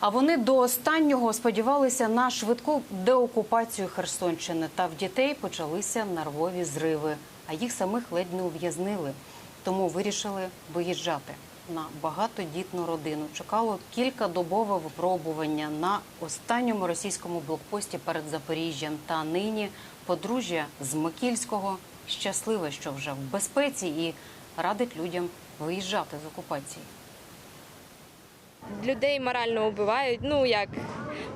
А вони до останнього сподівалися на швидку деокупацію Херсонщини. Та в дітей почалися нервові зриви, а їх самих ледь не ув'язнили. Тому вирішили виїжджати на багатодітну родину. Чекало кількадобове випробування на останньому російському блокпості перед Запоріжжям. Та нині подружжя з Микільського щасливе, що вже в безпеці і радить людям виїжджати з окупації. Людей морально вбивають. Ну як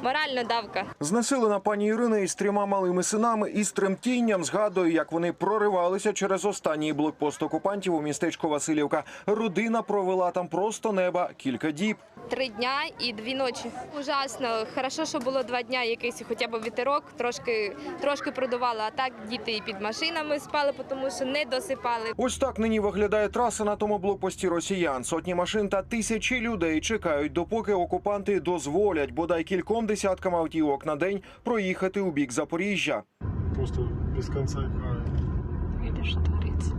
моральна давка. Знесилена пані Ірина із трьома малими синами із тремтінням згадує, як вони проривалися через останній блокпост окупантів у містечко Васильівка. Родина провела там просто неба кілька діб. Три дня і дві ночі. Ужасно. Хорошо, що було два дня, якийсь хоча б вітерок, трошки трошки продувало. А так діти і під машинами спали, тому що не досипали. Ось так нині виглядає траса на тому блокпості росіян. Сотні машин та тисячі людей чекають, допоки окупанти дозволять бодай кільком десяткам автівок на день проїхати у бік Запоріжжя. просто без кінця и края. Видиш, твориться.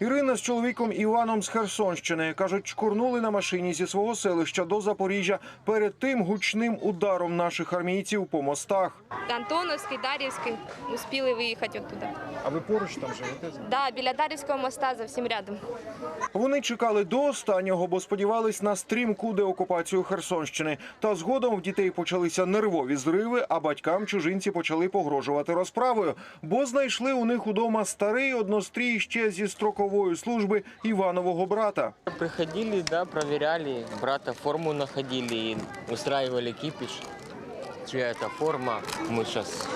Ірина з чоловіком Іваном з Херсонщини кажуть, чкурнули на машині зі свого селища до Запоріжжя перед тим гучним ударом наших армійців по мостах. Антоновський, Дар'ївський успіли виїхати оттуда. А ви поруч там живете? Да, біля Дар'ївського моста зовсім рядом. Вони чекали до останнього, бо сподівались на стрімку деокупацію Херсонщини. Та згодом в дітей почалися нервові зриви, а батькам чужинці почали погрожувати розправою, бо знайшли у них удома старий однострій ще зі строкової служби Іванового брата. Приходили, да, проверяли, брата форму находили и устраивали кипиш. Чья это форма, мы сейчас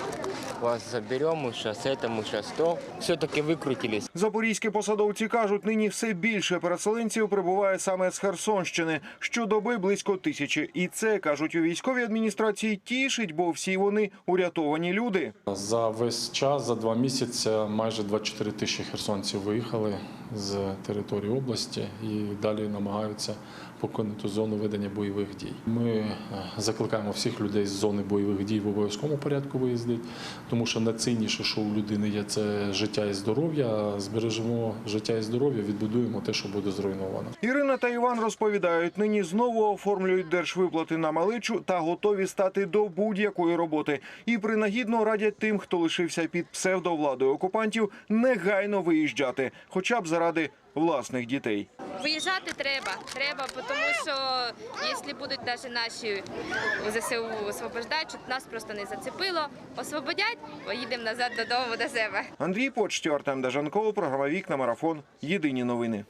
вас заберем, мы сейчас это, мы сейчас то. Все-таки выкрутились. Запорізькі посадовці кажуть, нині все більше переселенців прибуває саме з Херсонщини. Щодоби близько тисячі. І це кажуть у військовій адміністрації тішить, бо всі вони урятовані люди. За весь час, за два місяці, майже 24 тисячі херсонців виїхали з території області і далі намагаються покинути зону ведення бойових дій. Ми е, закликаємо всіх людей з зони бойових дій в обов'язковому порядку виїздити, тому що найцінніше, що у людини є, це життя і здоров'я. Збережемо життя і здоров'я, відбудуємо те, що буде зруйновано. Ірина та Іван розповідають, нині знову оформлюють держвиплати на маличу та готові стати до будь-якої роботи. І принагідно радять тим, хто лишився під псевдовладою окупантів, негайно виїжджати, хоча б заради власних дітей. Виїжджати треба, треба, тому що якщо будуть навіть наші ЗСУ освобождати, щоб нас просто не зацепило, освободять, поїдемо назад додому до себе. Андрій Почтю, Артем Дажанков, програма Вікна Марафон. Єдині новини.